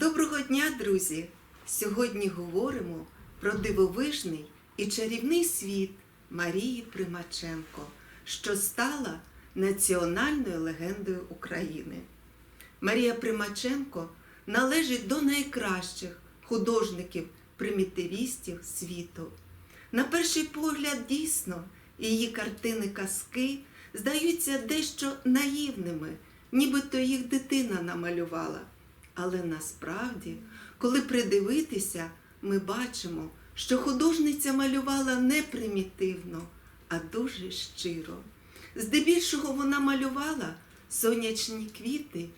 Доброго дня, друзі! Сьогодні говоримо про дивовижний і чарівний світ Марії Примаченко, що стала національною легендою України. Марія Примаченко належить до найкращих художників-примітивістів світу. На перший погляд, дійсно, її картини казки здаються дещо наївними, нібито їх дитина намалювала. Але насправді, коли придивитися, ми бачимо, що художниця малювала не примітивно, а дуже щиро. Здебільшого вона малювала сонячні квіти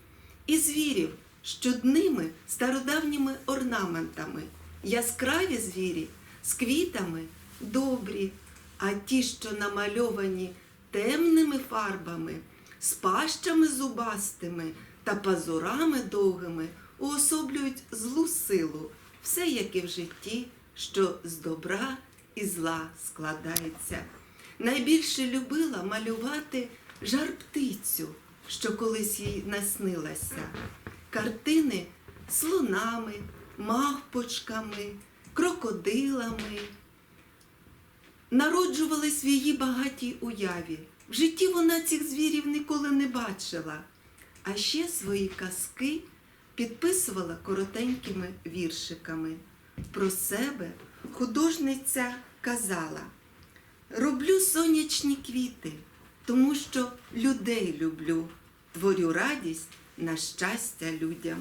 і звірів з чудними стародавніми орнаментами. Яскраві звірі з квітами добрі, а ті, що намальовані темними фарбами, з пащами зубастими та пазурами довгими, уособлюють злу силу, все як і в житті, що з добра і зла складається. Найбільше любила малювати жар-птицю, що колись їй наснилася. Картини слонами, мавпочками, крокодилами народжувались в її багатій уяві. В житті вона цих звірів ніколи не бачила, а ще свої казки підписувала коротенькими віршиками. Про себе художниця казала: Роблю сонячні квіти, тому що людей люблю, творю радість на щастя людям.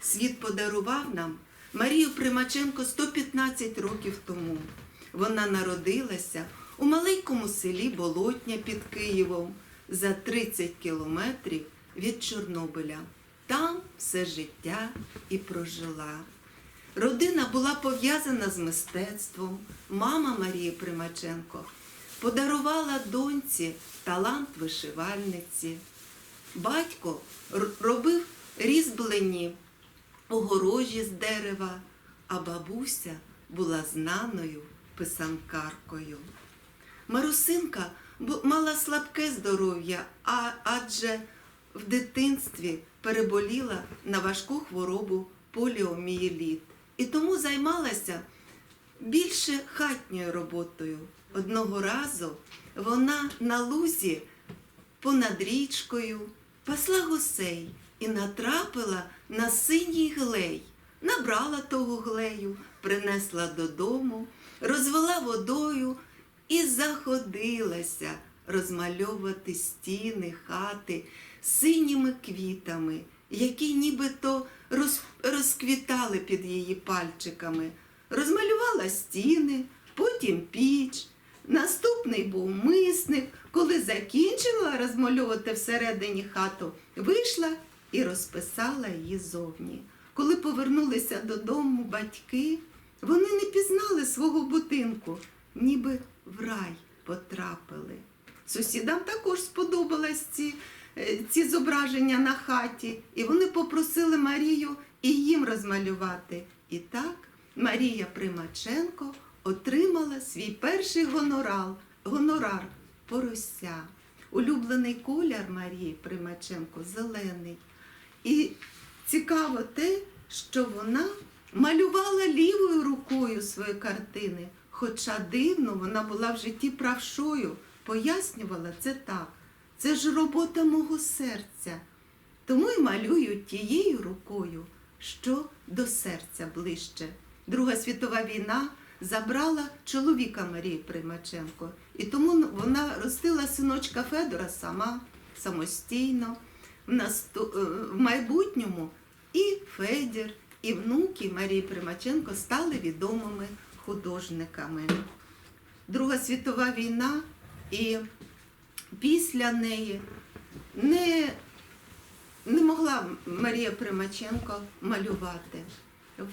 Світ подарував нам Марію Примаченко 115 років тому. Вона народилася у маленькому селі Болотня під Києвом за 30 кілометрів від Чорнобиля. Там все життя і прожила. Родина була пов'язана з мистецтвом. Мама Марії Примаченко подарувала доньці талант вишивальниці. Батько робив різьблені огорожі з дерева, а бабуся була знаною писанкаркою. Марусинка мала слабке здоров'я, адже в дитинстві переболіла на важку хворобу поліомієліт і тому займалася більше хатньою роботою. Одного разу вона на лузі понад річкою пасла гусей і натрапила на синій глей. Набрала того глею, принесла додому, розвела водою і заходилася розмальовувати стіни, хати синіми квітами, які нібито роз, розквітали під її пальчиками. Розмалювала стіни, потім піч. Наступний був мисник. Коли закінчила розмальовувати всередині хату, вийшла і розписала її зовні. Коли повернулися додому батьки, вони не пізнали свого будинку, ніби в рай потрапили. Сусідам також сподобались ці, е, ці зображення на хаті, і вони попросили Марію і їм розмалювати. І так Марія Примаченко отримала свій перший гонорар, гонорар порося. Улюблений колір Марії Примаченко зелений. І цікаво те, що вона малювала лівою рукою свої картини, хоча дивно вона була в житті правшою. Пояснювала це так. Це ж робота мого серця. Тому й малюю тією рукою, що до серця ближче. Друга світова війна забрала чоловіка Марії Примаченко, і тому вона ростила синочка Федора сама, самостійно. В, насту- е, в майбутньому і Федір, і внуки Марії Примаченко стали відомими художниками. Друга світова війна і після неї не, не могла Марія Примаченко малювати.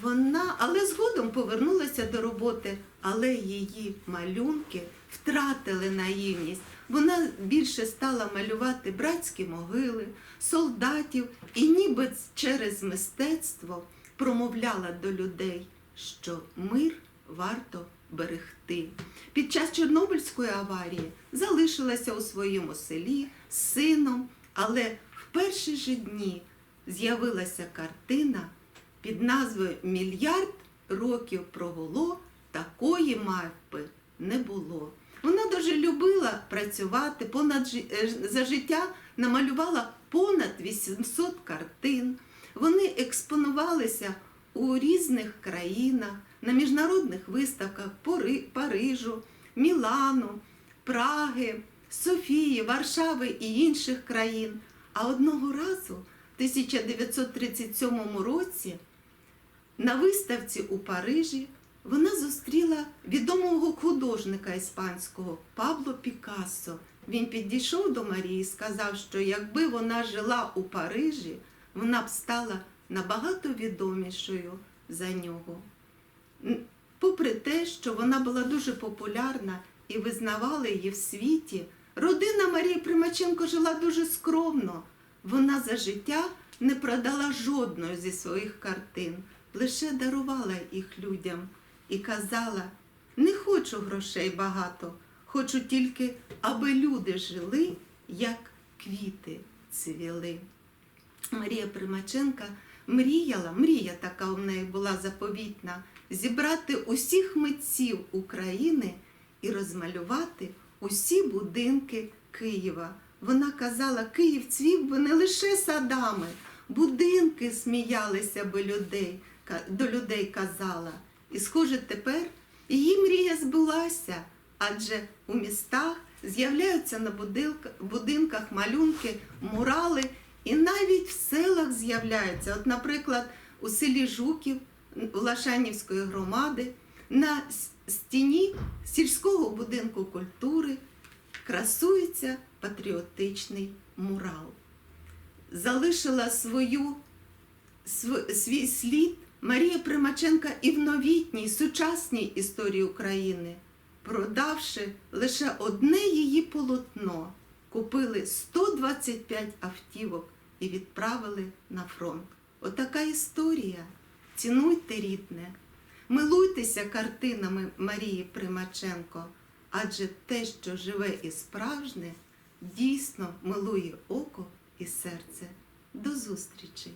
Вона, але згодом повернулася до роботи, але її малюнки втратили наївність. Вона більше стала малювати братські могили, солдатів і ніби через мистецтво промовляла до людей, що мир варто берегти. Під час Чорнобильської аварії залишилася у своєму селі з сином, але в перші ж дні з'явилася картина під назвою Мільярд років провело, такої мавпи не було. Вона дуже любила працювати, понад е, за життя намалювала понад 800 картин. Вони експонувалися у різних країнах, на міжнародних виставках Пори- Парижу, Мілану, Праги, Софії, Варшави і інших країн. А одного разу, в 1937 році, на виставці у Парижі вона зустріла відомого художника іспанського Пабло Пікассо. Він підійшов до Марії і сказав, що якби вона жила у Парижі, вона б стала набагато відомішою за нього. Попри те, що вона була дуже популярна і визнавали її в світі, родина Марії Примаченко жила дуже скромно. Вона за життя не продала жодної зі своїх картин, лише дарувала їх людям і казала: не хочу грошей багато, хочу тільки, аби люди жили, як квіти цвіли. Марія Примаченка мріяла, мрія така у неї була заповітна, зібрати усіх митців України і розмалювати усі будинки Києва. Вона казала, Київ цвів би не лише садами, будинки сміялися би людей, до людей казала. І схоже, тепер її мрія збулася, адже у містах з'являються на будинках малюнки, мурали, і навіть в селах з'являються. От, наприклад, у селі Жуків Лашанівської громади на стіні сільського будинку культури красується патріотичний мурал. Залишила свою, свій слід Марія Примаченка і в новітній сучасній історії України, продавши лише одне її полотно, купили 125 автівок і відправили на фронт. Отака історія. Цінуйте рідне, милуйтеся картинами Марії Примаченко, адже те, що живе і справжнє, дійсно милує око і серце. До зустрічі!